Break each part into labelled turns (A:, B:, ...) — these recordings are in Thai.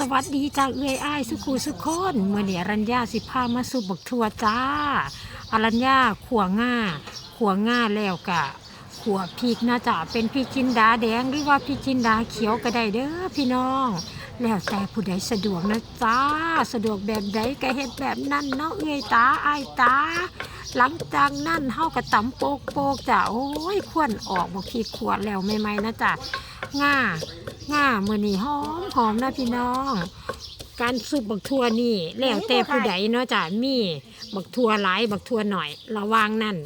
A: สวัสดีจ้าเอื้อยอ้ายสุขูสุคนเมื่อนี้อรัญญาสิพามาสู่บักทัวจ้า อรัญญาขัวง่าขัวง่าแล้วกะขัวพริกนะจ๊ะเป็นพริกจินดาแดงหรือว่าพริกจินดาเขียวก็ได้เด้อพี่น้อง แล้วแต่ผู้ใดสะดวกนะจ้าสะดวกแบบใดก็เฮ็ดแบบนั้นเนาะเอื้อยตาอ้ายตา หลังจากนั้นเฮาก็ตำโปกโปกจ้ะโอ้ยควนออกบ่พริกขวดแล้วใหม่ๆนะจ๊ะง่า ง่ามือนี่หอมหอมนะพี่น้อง การซุปบักทั่วนี่แล้วแต่ผู้ใดเนาะจ้ะมีบักทั่วหลายบักทั่วหน่อย ระวังนั่น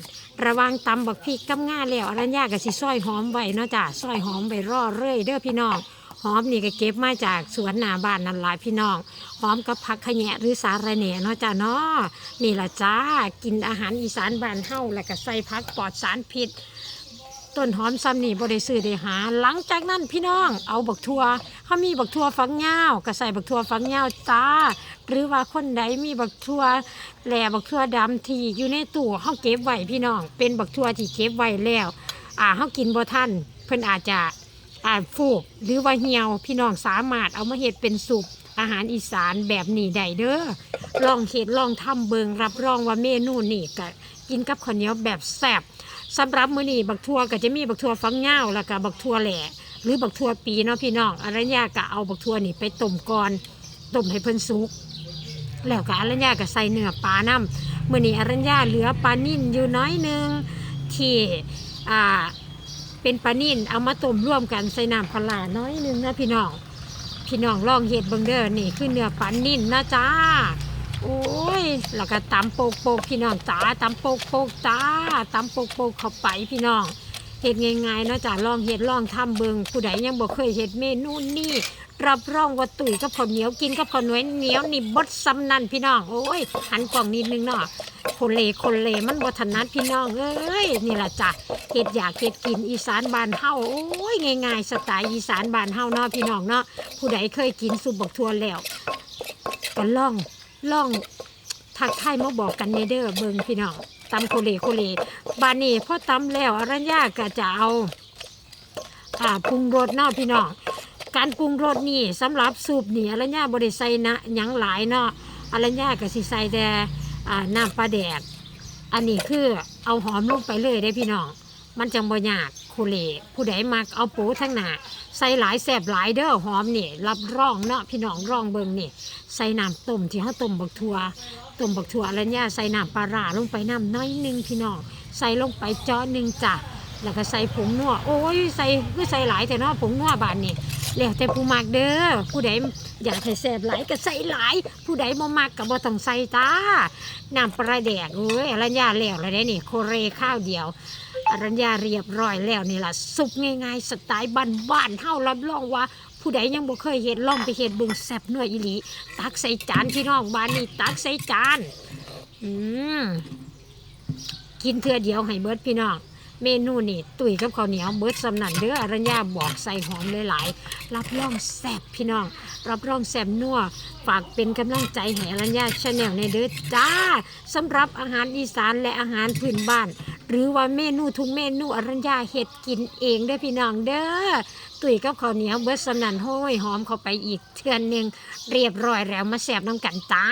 A: ระวังตำบักพริกกับง่าแล้วอรัญญาก็สิซอยหอมไว้เนาะจ้ะซอยหอมไว้รอเรื่อยเด้อพี่น้องหอมนี่ก็เก็บมาจากสวนหนาบ้านนั่นหลายพี่น้องหอมกับผักขะแหนะหรือสาระแหน่เนาะจ้ะเนาะนี่ละจ้ากินอาหารอีสานบ้านเฮาแล้วก็ใส่ผักปลอดสารพิษ ต้นหอมซ้ำนี่บ่ได้ซื้อได้หา หลังจากนั้นพี่น้องเอาบักทัวเขามีบักทัวฝักยาวก็ใส่บักทัวฝักยาวจ้า หรือว่าคนใดมีบักทัวแหล่บักทัวดำที่อยู่ในตู้เฮาเก็บไว้พี่น้อง เป็นบักทัวที่เก็บไว้แล้ว อ่าเฮากินบ่ทันเพิ่นอาจจะอ่าฟูกหรือว่าเหี่ยวพี่น้องสามารถเอามาเฮ็ดเป็นสุปอาหารอีสานแบบนี้ได้เด้อลองเฮ็ดลองทำเบิงรับรองว่าเมนูนี่ก็กินกับข้าวเหนียวแบบแซ่บ สำหรับมื้อนี้บักทั่วก็จะมีบักทั่วฟักเหย้าแล้วก็บักทั่วแหล่หรือบักทั่วปีเนาะพี่น้องอรัญญาก็เอาบักทั่วนี่ไปต้มก่อนต้มให้เพิ่นสุกแล้วก็อรัญญาก็ใส่เนื้อปลาน้ำมื้อนี้อรัญญาเหลือปลานิ่นอยู่น้อยนึงที่อ่าเป็นปลานิ่นเอามาต้มร่วมกันใส่น้ำปลาน้อยนึงนะพี่น้องพี่น้องลองเฮ็ดเบิ่งเด้อนี่คือเนื้อปลานิ่นนะจ้า โอ้ยแล้วก็ตำโปกโปกพี่น้องจ้าตำโปกโปกจ้าตำโปกโปกเข้าไปพี่น้องเฮ็ดง่ายๆเนาะจ้าลองเฮ็ดลองทำเบิงผู้ใดยังบ่เคยเฮ็ดเมนูนี้รับรองว่าตุ๋ยกับข้าวเหนียวกินกับข้าวเหนียวเหนียวนี่บดซ้ำนั่นพี่น้องโอ้ยหันกล่องนิดนึงเนาะคนเลคนเลมันบ่ถนัดพี่น้องเอ้ยนี่แหละจ้ะเฮ็ดอยากเฮ็ดกินอีสานบานเฮาโอ้ยง่ายๆสไตล์อีสานบานเฮาเนาะพี่น้องเนาะผู้ใดเคยกินสุปบกทั่วแล้วก็ลอง ล่องทักทายมาบอกกันในเด้อเบิงพี่น้องตำโคเลโคเลบานนี้พอตำแล้วอรัญญาก็จะเอาอ่าปรุงรสเนาะพี่น้องการปรุงรสนี่สำหรับสูบนี่อรัญญาบริใส่นะยังหลายเนาะอรัญญาก็สิใส่แต่อ่าน้ำปลาแดดอันนี้คือเอาหอมลงไปเลยได้พี่น้อง มันจังบ่ยากโคเลผู้ใดมักเอาปูทั้งหนาใส่หลายแสบหลายเด้อหอมนี่รับรองเนาะพี่น้องรองเบิงนี่ใส่น้ำต้มที่เขาต้มบักทัวต้มบักทัวอะไรเนี่ยใส่น้ำปลาร้าลงไปน้ำน้อยหนึงพี่น้องใส่ลงไปจาะหนึ่งจ้ะแล้วก็ใส่ผงนัวโอ้ยใส่คือใส่หลายแต่เนาะผงนัวบานนี่แล้วแต่ผู้มักเด้อผู้ใดอยากให้แซ่บหลายก็ใส่หลาย ผู้ใดบ่มักก็บ่ต้องใส่จ้าน้ำปลาแดกโอ้ยอรัญญาแล้วเลยได้นี่โคเรข้าวเดียว อรัญญาเรียบร้อยแล้วนี่ล่ะซุปง่ายๆสไตล์บ้านๆเฮารับรองว่า ผู้ใดยังบ่เคยเห็นลองไปเห็นเบิ่งแซ่บเนื้ออีหลีตักใส่จานพี่น้องบ้านนี้ตักใส่จานอืมกินเทื่อเดียวให้เบิดพี่น้องเมนูนี่ตุ๋ยกับข้าวเหนียวเบิดสำนันเด้ออรัญญาบอกใส่หอมหลายๆ รับรองแซ่บพี่น้อง รับรองแซ่บนัวฝากเป็นกำลังใจให้อรัญญาชาแนลในเด้อจ้าสำหรับอาหารอีสานและอาหารพื้นบ้าน หรือว่าเมนูทุกเมนูอรัญญาเห็ดกินเองเด้อพี่น้องเด้อตุ๋ยกับข้าวเหนียวเบิดสำนันห้ยหอมเข้าไปอีกเทือนหนึ่งเรียบร้อยแล้วมาแสบน้ำกันจ้า